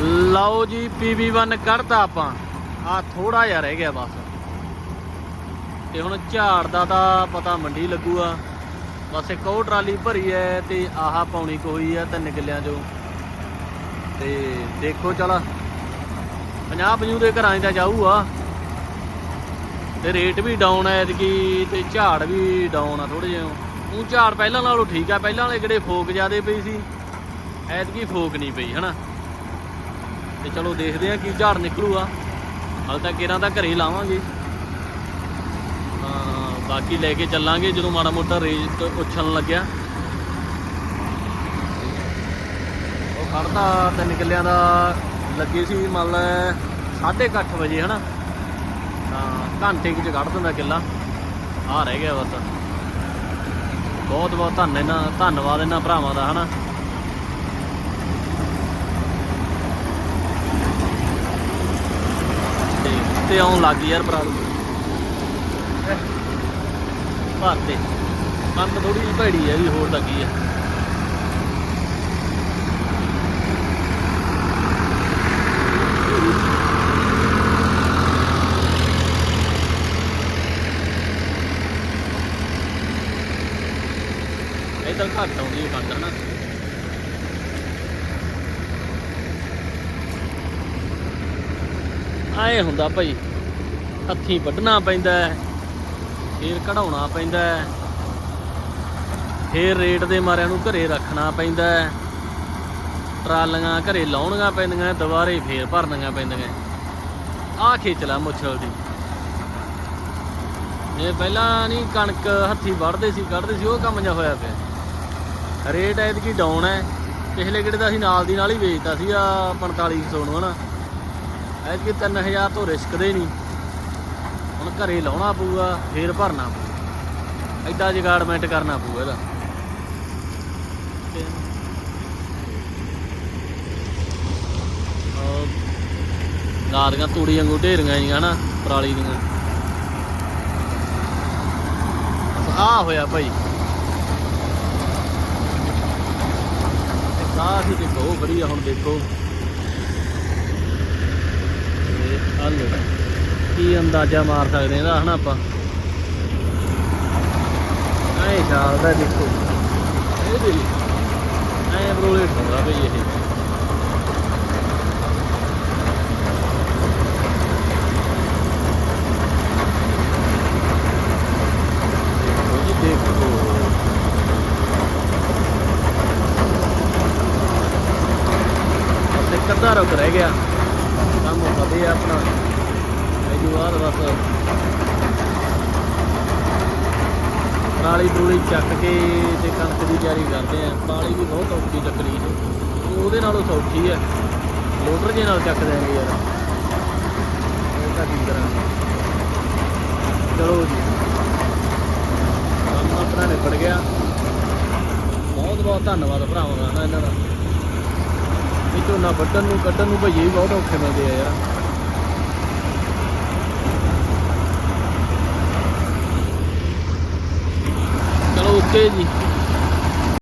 ਲਓ ਜੀ PB1 ਕੱਢਤਾ ਆਪਾਂ। ਆ ਥੋੜਾ ਜਿਹਾ ਰਹਿ ਗਿਆ ਬਸ। ਤੇ ਹੁਣ ਝਾੜ ਦਾ ਤਾਂ ਪਤਾ ਮੰਡੀ ਲੱਗੂਗਾ। ਬਸ ਇੱਕ ਉਹ ਟਰਾਲੀ ਭਰੀ ਐ ਤੇ ਆਹ ਪਾਉਣੀ ਕੋਈ ਆ ਤਿੰਨ ਕਿੱਲਿਆਂ ਚੋਂ। ਤੇ ਦੇਖੋ ਚਲ 50 50 ਦੇ ਘਰਾਂ 'ਚ ਤਾਂ ਜਾਊਗਾ। ਤੇ ਰੇਟ ਵੀ ਡਾਊਨ ਐ ਐਤਕੀ, ਤੇ ਝਾੜ ਵੀ ਡਾਊਨ ਆ ਥੋੜੇ ਜਿਹਾ। ਉਹ ਝਾੜ ਪਹਿਲਾਂ ਨਾਲੋਂ ਠੀਕ ਆ, ਪਹਿਲਾਂ ਵਾਲੇ ਕਿਹੜੇ ਫੋਕ ਜ਼ਿਆਦੇ ਪਈ ਸੀ। ਐਤਕੀ ਫੋਕ ਨਹੀਂ ਪਈ, ਹਨਾ? ਤੇ ਚਲੋ ਦੇਖਦੇ ਆ ਕੀ ਝਾੜ ਨਿਕਲੂਗਾ। ਹਾਲ ਤੱਕ ਇਹਨਾਂ ਦਾ ਘਰੇ ਲਾਵਾਂਗੇ। ਬਾਕੀ ਲੈ ਕੇ ਚੱਲਾਂਗੇ ਜਦੋਂ ਮਾੜਾ ਮੋਟਾ ਰੇਟ ਉੱਛਣ ਲੱਗਿਆ। ਉਹ ਖੜਦਾ ਤਿੰਨ ਕਿੱਲਿਆਂ ਦਾ ਲੱਗੇ ਸੀ ਮੰਨ ਲੈ 8:30 ਵਜੇ, ਹਨਾ? ਤਾਂ ਘੰਟੇ ਵਿੱਚ ਕੱਢ ਦਿੰਦਾ ਕਿੱਲਾ। ਆ ਰਹਿ ਗਿਆ ਬਸ। ਬਹੁਤ ਬਹੁਤ ਧੰਨ ਇਹਨਾਂ ਧੰਨਵਾਦ ਇਹਨਾਂ ਭਰਾਵਾਂ ਦਾ, ਹਨਾ? ਤੇ ਆਉਣ ਲੱਗ ਗਈ ਯਾਰ ਭਰਾ ਭਾਤੇ ਕੰਨ ਥੋੜੀ ਜਿਹੀ ਭੈੜੀ ਹੈ ਵੀ ਹੋਰ ਤਾਂ ਕੀ ਹੈ ਇਧਰ ਘੱਟ ਆਉਂਦੀ ਹੈ ਕੰਨ ਹਨਾ? ਆਏ ਹੁੰਦਾ ਭਾਈ, ਹੱਥੀਂ ਵੱਢਣਾ ਪੈਂਦਾ ਹੈ, ਫੇਰ ਕਢਾਉਣਾ ਪੈਂਦਾ ਹੈ, ਫੇਰ ਰੇਟ ਦੇ ਮਾਰਿਆਂ ਨੂੰ ਘਰੇ ਰੱਖਣਾ ਪੈਂਦਾ ਹੈ, ਟਰਾਲੀਆਂ ਘਰੇ ਲਾਉਣੀਆਂ ਪੈਂਦੀਆਂ, ਦੁਬਾਰੇ ਫੇਰ ਭਰਨੀਆਂ ਪੈਂਦੀਆਂ। ਆਹ ਖੇਚਲਾ ਮੁੱਛਲ ਦੀ। ਇਹ ਪਹਿਲਾਂ ਨਹੀਂ ਕਣਕ ਹੱਥੀਂ ਵੱਢਦੇ ਸੀ, ਕੱਢਦੇ ਸੀ, ਉਹ ਕੰਮ ਜਿਹਾ ਹੋਇਆ ਪਿਆ। ਰੇਟ ਐਤਕੀ ਡਾਊਨ ਹੈ, ਪਿਛਲੇ ਕਿਹੜੇ ਦਾ ਅਸੀਂ ਨਾਲ ਦੀ ਨਾਲ ਹੀ ਵੇਚਦਾ ਸੀ ਆ 4500 ਨੂੰ, ਹਨਾ? ਐਤਕੀ 3000 ਤੋਂ ਰਿਸਕਦੇ ਨਹੀਂ। ਹੁਣ ਘਰੇ ਲਾਉਣਾ ਪਊਗਾ, ਫੇਰ ਭਰਨਾ ਪਊਗਾ ਐਡਾ ਜਗਾੜਮੈਂਟ ਕਰਨਾ ਪਊਗਾ ਇਹਦਾ। ਤੇ ਉਹ ਗਾਦੀਆਂ ਤੂੜੀ ਵਾਂਗੂ ਢੇਰੀਆਂ ਜੀਆਂ ਹਨਾ ਪਰਾਲੀ ਦੀਆਂ। ਆ ਹੋਇਆ ਭਾਈ। ਤੇ ਕਾਹੀ ਤੇ ਬਹੁਤ ਵਧੀਆ, ਹੁਣ ਦੇਖੋ ਤੇ ਹਲੋ ਕੀ ਅੰਦਾਜ਼ਾ ਮਾਰ ਸਕਦੇ ਇਹਦਾ, ਹਨਾ ਆਪਾਂ? ਐ ਦਾ ਦੇਖੋ। ਇਹ ਦੇ ਐ ਬਰੋਲੇ ਠੋਗਾ ਬਈ ਇਹ। ਦੇਖੋ ਅੱਧਾ ਰੁਕ ਰਹਿ ਗਿਆ। ਕੰਮ ਵਧੀਆ ਆਪਣਾ। ਇਹ ਬਾਅਦ ਬਸ ਪਰਾਲੀ ਪਰੂਲੀ ਚੱਕ ਕੇ ਤੇ ਕਣਕ ਦੀ ਤਿਆਰੀ ਕਰਦੇ ਆ। ਪਰਾਲੀ ਵੀ ਬਹੁਤ ਔਖੀ ਚੱਕਣੀ ਹੈ। ਉਹ ਉਹਦੇ ਨਾਲੋਂ ਸੌਖੀ ਹੈ। ਲੋਡਰ ਜੇ ਨਾਲ ਚੱਕ ਦੇਣਗੇ ਯਾਰ। ਇਹ ਤਾਂ ਕੀ ਕਰਾਂਗੇ। ਚਲੋ ਜੀ। ਕੰਮ ਆਪਣਾ ਨਿਬੜ ਗਿਆ। ਬਹੁਤ ਬਹੁਤ ਧੰਨਵਾਦ ਭਰਾਵਾਂ ਦਾ ਨਾ ਇਹਨਾਂ ਦਾ। ਇਹ ਝੋਨਾ ਵੱਢਣ ਨੂੰ, ਕੱਢਣ ਨੂੰ ਭਈਏ ਵੀ ਬਹੁਤ ਔਖੇ ਮਿਲਦੇ ਆ ਯਾਰ। ਚਲੋ, ਓਕੇ ਜੀ।